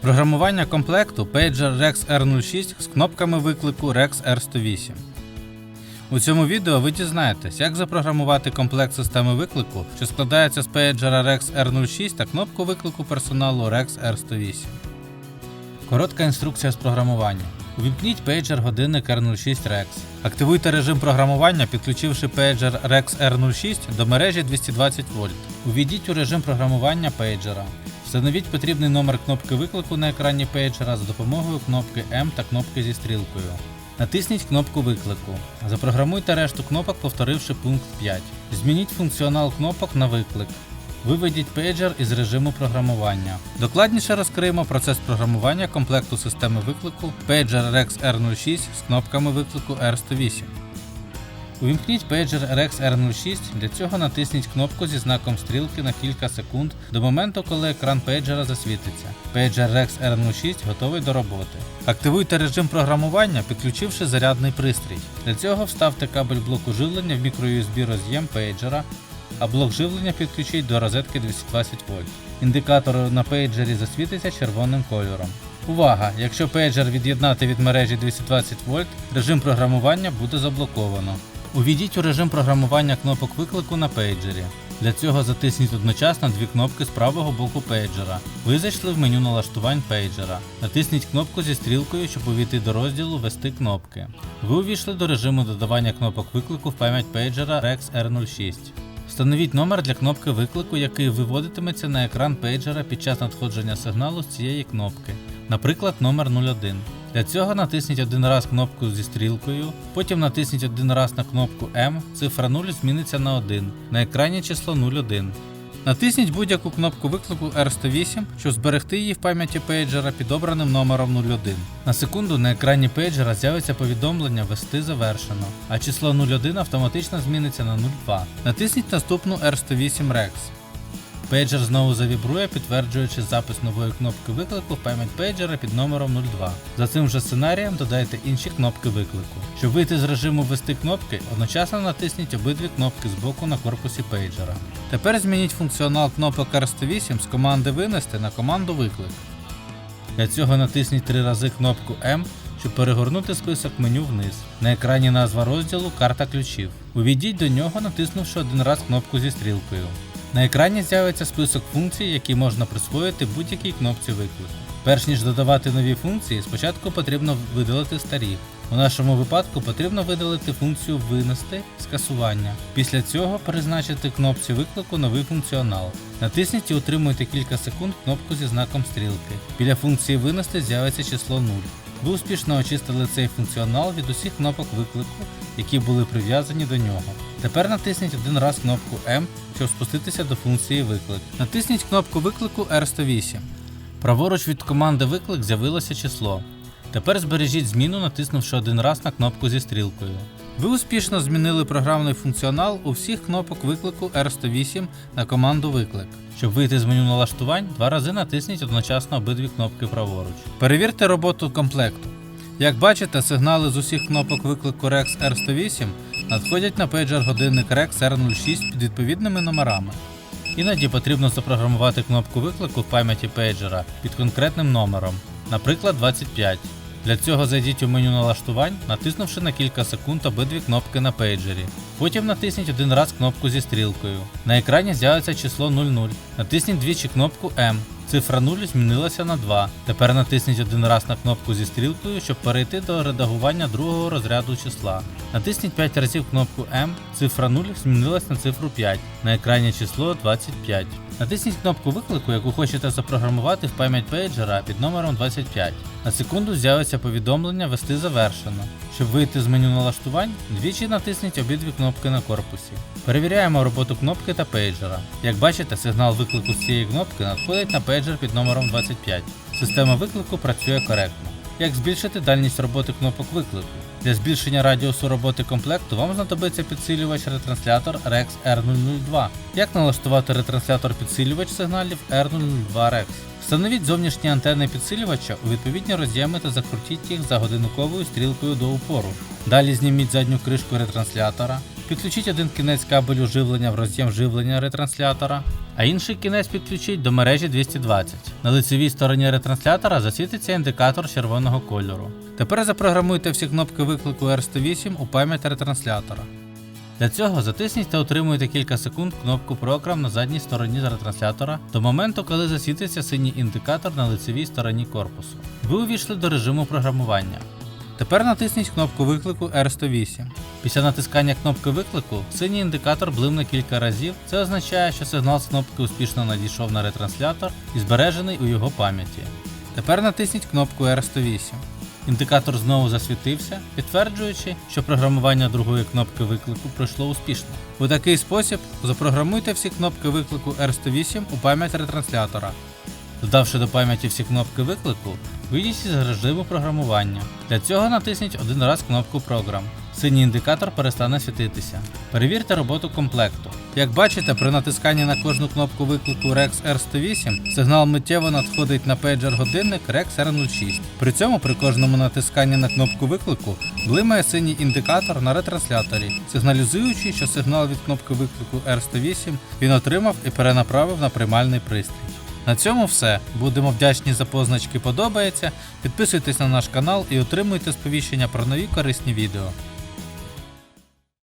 Програмування комплекту Pager Rex R06 з кнопками виклику Rex R108. У цьому відео ви дізнаєтесь, як запрограмувати комплект системи виклику, що складається з пейджера Rex R06 та кнопку виклику персоналу Rex R108. Коротка інструкція з програмування. Увімкніть пейджер годинник R06 Rex. Активуйте режим програмування, підключивши пейджер Rex R06 до мережі 220 вольт. Увійдіть у режим програмування пейджера. Встановіть потрібний номер кнопки виклику на екрані пейджера за допомогою кнопки М та кнопки зі стрілкою. Натисніть кнопку виклику. Запрограмуйте решту кнопок, повторивши пункт 5. Змініть функціонал кнопок на виклик. Виведіть пейджер із режиму програмування. Докладніше розкриємо процес програмування комплекту системи виклику Pager Rex R06 з кнопками виклику R108. Увімкніть пейджер Rex R06, для цього натисніть кнопку зі знаком стрілки на кілька секунд до моменту, коли екран пейджера засвітиться. Пейджер Rex R06 готовий до роботи. Активуйте режим програмування, підключивши зарядний пристрій. Для цього вставте кабель блоку живлення в microUSB роз'єм пейджера, а блок живлення підключіть до розетки 220 вольт. Індикатор на пейджері засвітиться червоним кольором. Увага! Якщо пейджер від'єднати від мережі 220 вольт, режим програмування буде заблоковано. Увійдіть у режим програмування кнопок виклику на пейджері. Для цього затисніть одночасно дві кнопки з правого боку пейджера. Ви зайшли в меню налаштувань пейджера. Натисніть кнопку зі стрілкою, щоб увійти до розділу Вести кнопки. Ви увійшли до режиму додавання кнопок виклику в пам'ять пейджера Rex R06. Встановіть номер для кнопки виклику, який виводитиметься на екран пейджера під час надходження сигналу з цієї кнопки, наприклад, номер 01. Для цього натисніть один раз кнопку зі стрілкою, потім натисніть один раз на кнопку М, цифра 0 зміниться на 1, на екрані число 01. Натисніть будь-яку кнопку виклику R108, щоб зберегти її в пам'яті пейджера під обраним номером 01. На секунду на екрані пейджера з'явиться повідомлення Вести завершено, а число 01 автоматично зміниться на 02. Натисніть наступну R108 Rex. Пейджер знову завібрує, підтверджуючи запис нової кнопки виклику в пам'ять пейджера під номером 02. За цим же сценарієм додайте інші кнопки виклику. Щоб вийти з режиму ввести кнопки, одночасно натисніть обидві кнопки з боку на корпусі пейджера. Тепер змініть функціонал кнопок R108 з команди Винести на команду Виклик. Для цього натисніть три рази кнопку М, щоб перегорнути список меню вниз. На екрані назва розділу Карта ключів. Увійдіть до нього, натиснувши один раз кнопку зі стрілкою. На екрані з'явиться список функцій, які можна присвоїти будь-якій кнопці виклику. Перш ніж додавати нові функції, спочатку потрібно видалити старі. У нашому випадку потрібно видалити функцію винести скасування. Після цього призначити кнопці виклику новий функціонал. Натисніть і утримуйте кілька секунд кнопку зі знаком стрілки. Біля функції винести з'явиться число 0. Ви успішно очистили цей функціонал від усіх кнопок виклику, які були прив'язані до нього. Тепер натисніть один раз кнопку М, щоб спуститися до функції виклик. Натисніть кнопку виклику R108. Праворуч від команди виклик з'явилося число. Тепер збережіть зміну, натиснувши один раз на кнопку зі стрілкою. Ви успішно змінили програмний функціонал у всіх кнопок виклику R108 на команду виклик. Щоб вийти з меню налаштувань, два рази натисніть одночасно обидві кнопки праворуч. Перевірте роботу комплекту. Як бачите, сигнали з усіх кнопок виклику Rex R108 надходять на пейджер годинник Rex R06 під відповідними номерами. Іноді потрібно запрограмувати кнопку виклику в пам'яті пейджера під конкретним номером, наприклад 25. Для цього зайдіть у меню налаштувань, натиснувши на кілька секунд обидві кнопки на пейджері. Потім натисніть один раз кнопку зі стрілкою. На екрані з'явиться число 00. Натисніть двічі кнопку М. Цифра 0 змінилася на 2. Тепер натисніть один раз на кнопку зі стрілкою, щоб перейти до редагування другого розряду числа. Натисніть 5 разів кнопку М, цифра 0 змінилась на цифру 5. На екрані число 25. Натисніть кнопку виклику, яку хочете запрограмувати в пам'ять пейджера під номером 25. На секунду з'явиться повідомлення Вести завершено. Щоб вийти з меню налаштувань, двічі натисніть обидві кнопки на корпусі. Перевіряємо роботу кнопки та пейджера. Як бачите, сигнал виклику з цієї кнопки надходить на пейджер під номером 25. Система виклику працює коректно. Як збільшити дальність роботи кнопок виклику? Для збільшення радіусу роботи комплекту вам знадобиться підсилювач ретранслятор Rex R002. Як налаштувати ретранслятор підсилювач сигналів R002 Rex? Встановіть зовнішні антени підсилювача у відповідні роз'єми та закрутіть їх за годинниковою стрілкою до упору. Далі зніміть задню кришку ретранслятора, підключіть один кінець кабелю живлення в роз'єм живлення ретранслятора, а інший кінець підключіть до мережі 220. На лицевій стороні ретранслятора засвітиться індикатор червоного кольору. Тепер запрограмуйте всі кнопки виклику R108 у пам'ять ретранслятора. Для цього затисніть та утримуйте кілька секунд кнопку Програм на задній стороні ретранслятора до моменту, коли засвітиться синій індикатор на лицевій стороні корпусу. Ви увійшли до режиму програмування. Тепер натисніть кнопку виклику R108. Після натискання кнопки виклику синій індикатор блимне кілька разів. Це означає, що сигнал з кнопки успішно надійшов на ретранслятор і збережений у його пам'яті. Тепер натисніть кнопку R108. Індикатор знову засвітився, підтверджуючи, що програмування другої кнопки виклику пройшло успішно. У такий спосіб запрограмуйте всі кнопки виклику R108 у пам'ять ретранслятора. Додавши до пам'яті всі кнопки виклику, вийдіть із режиму програмування. Для цього натисніть один раз кнопку Програм. Синій індикатор перестане світитися. Перевірте роботу комплекту. Як бачите, при натисканні на кожну кнопку виклику Rex R108 сигнал миттєво надходить на пейджер годинник Rex R06. При цьому при кожному натисканні на кнопку виклику блимає синій індикатор на ретрансляторі, сигналізуючи, що сигнал від кнопки виклику R108 він отримав і перенаправив на приймальний пристрій. На цьому все. Будемо вдячні за позначки подобається. Підписуйтесь на наш канал і отримуйте сповіщення про нові корисні відео.